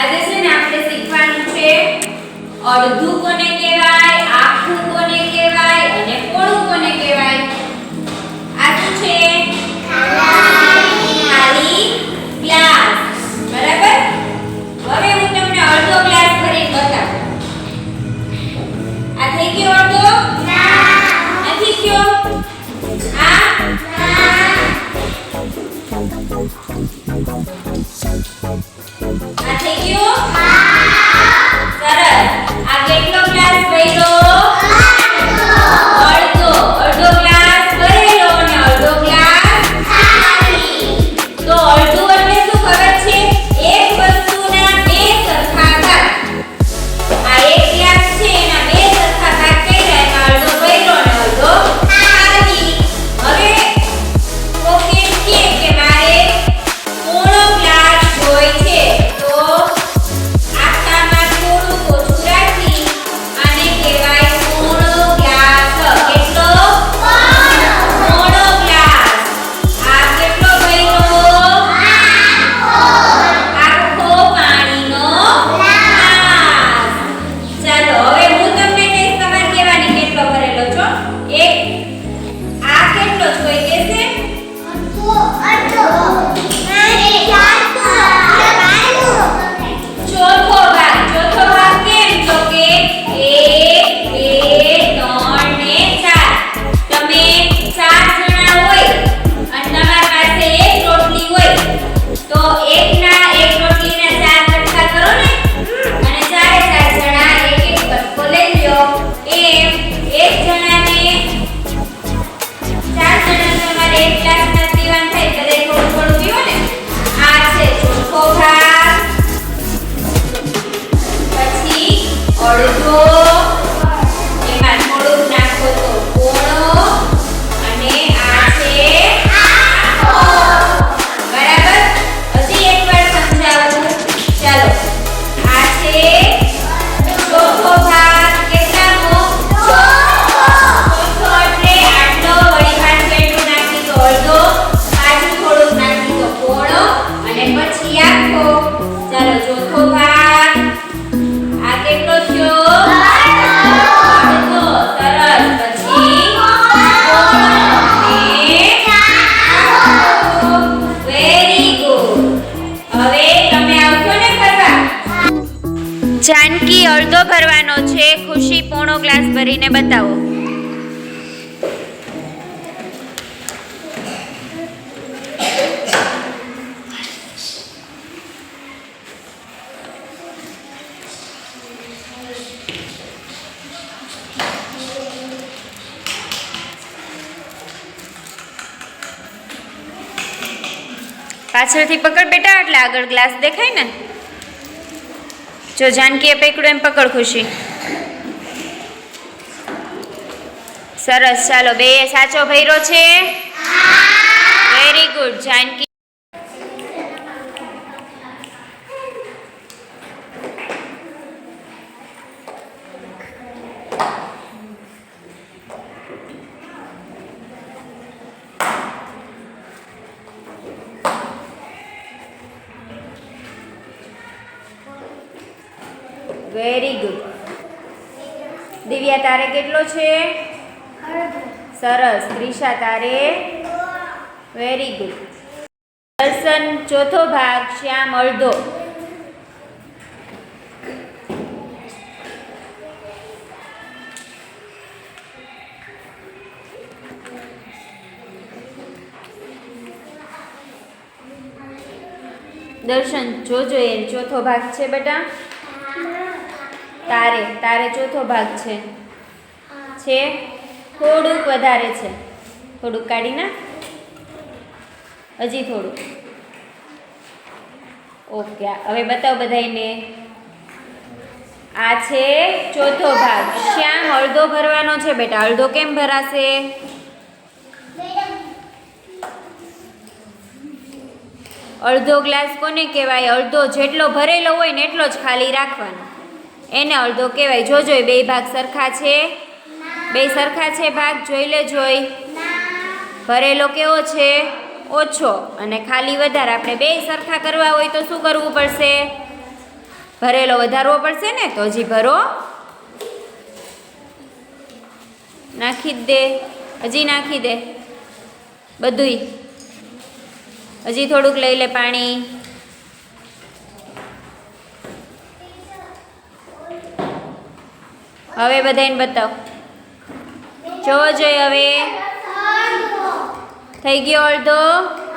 આજે છે ને આપણે શીખવાનું છે અડધું કોને કહેવાય, આખું કોને કહેવાય અને કોણું કોને કહેવાય? આ થઈ ગયો સરસ અડધો જાનકી અડધો ભરવાનો છે. ખુશી પોણો ગ્લાસ ભરીને બતાવો. પાછળથી પકડ બેટા એટલે આગળ ગ્લાસ દેખાય ને? જો જાનકીએ પકડ્યું એમ પકડ ખુશી. સરસ, ચાલો, બે સાચો ભૈરો છે. Very good Janki. Very good Divya, તારે કેટલો છે? સરસ. ત્રિષા, તારે? વેરી ગુડ દર્શન, ચોથો ભાગ, શ્યામ અડધો. દર્શન, જોજો એ ચોથો ભાગ છે, બેટા. તારે તારે ચોથો ભાગ છે. છે? થોડુંક વધારે છે. થોડુંક કાઢી ના હજી થોડુંક. ઓકે હવે બતાવ બધાયને. આ છે ચોથો ભાગ. શ્યામ અડધો ભરવાનો છે બેટા. અડધો કેમ ભરાશે? અડધો ગ્લાસ કોને કહેવાય? અડધો જેટલો ભરેલો હોય ને એટલો જ ખાલી રાખવાનો. એને અડધો કહેવાય. જોજો બે ભાગ સરખા છે? બે સરખા છે ભાગ? જોઈ લે જોઈ ભરેલો કેવો છે? ઓછો. અને ખાલી વધારે. આપણે બે સરખા કરવા હોય તો શું કરવું પડશે? ભરેલો વધારવો પડશે ને? તો હજી ભરો. નાખી દે. હજી નાખી દે. બધુંય. હજી થોડુંક લઈ લે પાણી. હવે બધાને બતાવ. જોવો જોઈએ હવે. થઈ ગયો અડધો.